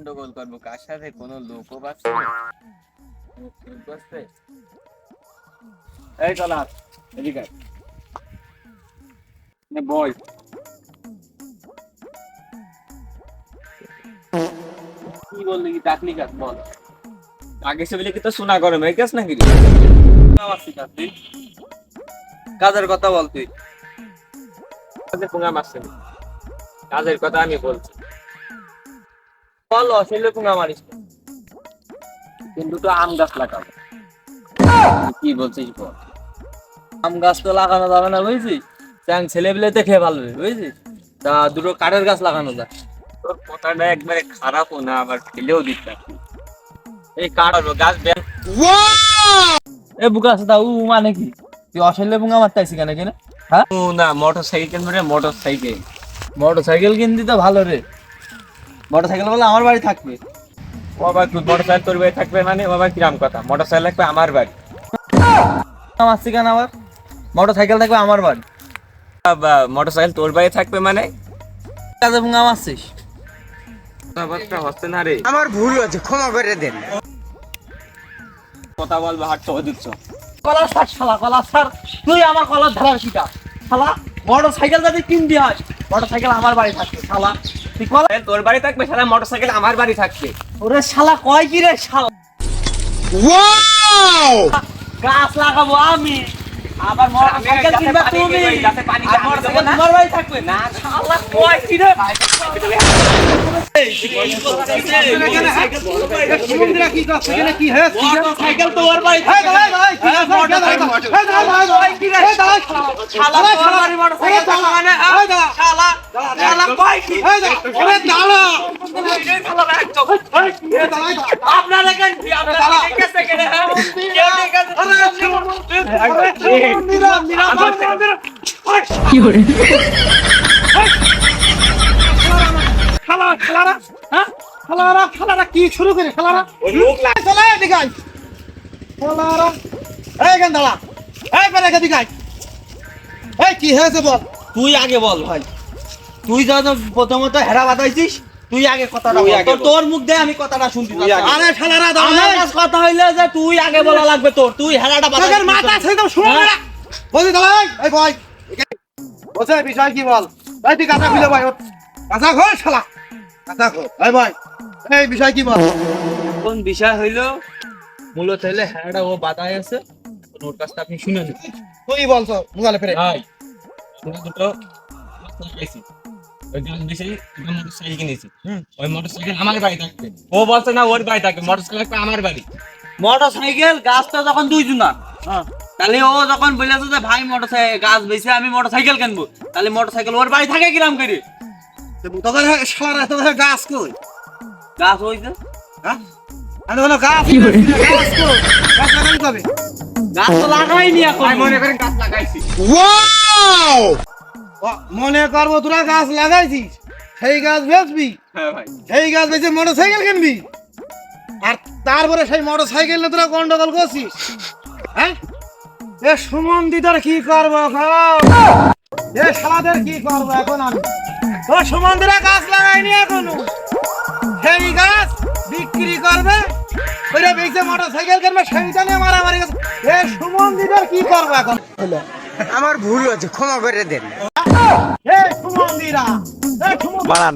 গন্ডগোল করব। কার সাথে কোনো। এই এদিকে কি বললি, কি ডাকলি কাক বল? আগে সে বলে কি তো শোনা গরম গেছ নাকি? কাজের কথা বল তুই। কাজে পুঙ্গা মারছে কাজের কথা আমি বলছি। বল অশৈলে পুঙ্গা মারিস কিন্তু তো আম গাছ লাগাবো কি বলছিস বল? আম গাছ তো লাগানো যাবে না বুঝছিস? চ্যাং ছেলে পেলেতে খেয়ে বুঝছিস? তা দুটো কাঠের গাছ লাগানো যায়। তোর কথাটা একবারে খারাপও না আবার ফেলেও দিতে পারবি। এই কাঠ গাছ এ বুকা সাদা উ মানে কি? তুই অশৈলে পুঙ্গা মারতে আইসি কেন কিনা? হ্যাঁ? না মোটর সাইকেল মানে মোটর সাইকেল মোটর সাইকেল কিনতি তো ভালো রে। মোটর বলে আমার বাড়ি থাকবে। বাবা তুই মোটর সাইকেল তোর বাড়ি থাকবে মানে? বাবা কিরাম কথা? মোটর সাইকেল লাগবে আমার বাড়ি। মারছি কেন আবার? মোটর সাইকেল থাকবে আমার বাড়ি। মোটর সাইকেল তোর বাড়ি থাকবে মানে? কাজে পুঙ্গা মারছিস কথাবার্তা হচ্ছে না রে। আমার ভুল হয়েছে ক্ষমা করে দেন। কথা বলব হাট তো দিচ্ছ। কলার সার শালা কলার সার। তুই আমার কলার ধরার শিকা শালা মোটর সাইকেল যদি কিনবি হয় মোটর সাইকেল আমার বাড়ি থাকবে শালা। কলা তোর বাড়ি থাকবে সারা মোটর আমার বাড়ি থাকবে ওরে শালা কয় কি রে শালা গাছ লাগাবো আমি আবার মোটর আমি সাইকেল গাছে কিনবা তুমি আর আমি সাইকেল তোমার বাড়ি থাকবে না শালা কয় কি রে মোটর হ্যাঁ কি শুরু করে খালারা চলে এদিকে। এই দাঁড়া এই। এই, কি হয়েছে বল তুই আগে বল, ভাই তুই যখন প্রথমত হেরা বাতাইছিস তুই আগে কথাটা তুই বল। আগে তোর বল। তোর মুখ দিয়ে আমি কথাটা শুনতে। আরে দাঁড়া আমার কাছে কথা হইলে যে তুই আগে বলা লাগবে তোর। তুই হেরাটা তোদের বাতাইছিস মাথা ছেড়ে দাও শুনো না। বলছি দাঁড়া এই, ভাই। বলছে বিষয় কি বল? এই তুই কাঁচা খুলে ভাই। কাঁচা খোল শালা। কাঁচা খোল এই ভাই। এই বিষয় কি বল? কোন বিষয় হইল? মূলত হইলে হেরাটা ও বাতাই আছে। ওর কাছটা আপনি শুনে নিন তুই বলছো মুগালে ফেরে ভাই দুটো খাইছি গাছ বেশি কিনেছি। ওই মোটর আমার বাড়ি থাকবে। ও বলছে না ওর বাড়ি থাকবে। মোটর আমার বাড়ি। মোটর গাছটা যখন দুই জনা তাহলে ও যখন বলেছে যে ভাই মোটর গাছ বেছে আমি মোটর সাইকেল কিনবো। তাহলে মোটর সাইকেল ওর বাড়ি থাকে কিরাম করে? তোদের শালারা তোদের গাছ কই? গাছ হইছে হ্যাঁ? আমি বলো গাছ গাছ কই? গাছ লাগাই কবে? গাছ তো লাগাইনি এখন। মনে করেন গাছ লাগাইছি। মনে করব তোরা গাছ লাগাইছিস। সেই গাছ বেচবি। হ্যাঁ সেই গাছ বেচে মোটর সাইকেল কিনবি। আর তারপরে সেই মোটর সাইকেল নিয়ে তোরা গন্ডগোল করছিস। হ্যাঁ? এ সুমন দিদার কি করব এখন এ শালাদের কি করব এখন আমি? ও সুমন দিরা গাছ লাগাইনি এখনও। সেই গাছ বিক্রি করবে ওইটা বেচে মোটর সাইকেল কিনবে সেইটা নিয়ে মারামারি এ সুমন দিদার কি করব এখন? আমার ভুল হয়েছে ক্ষমা করে দেন। বাড়ান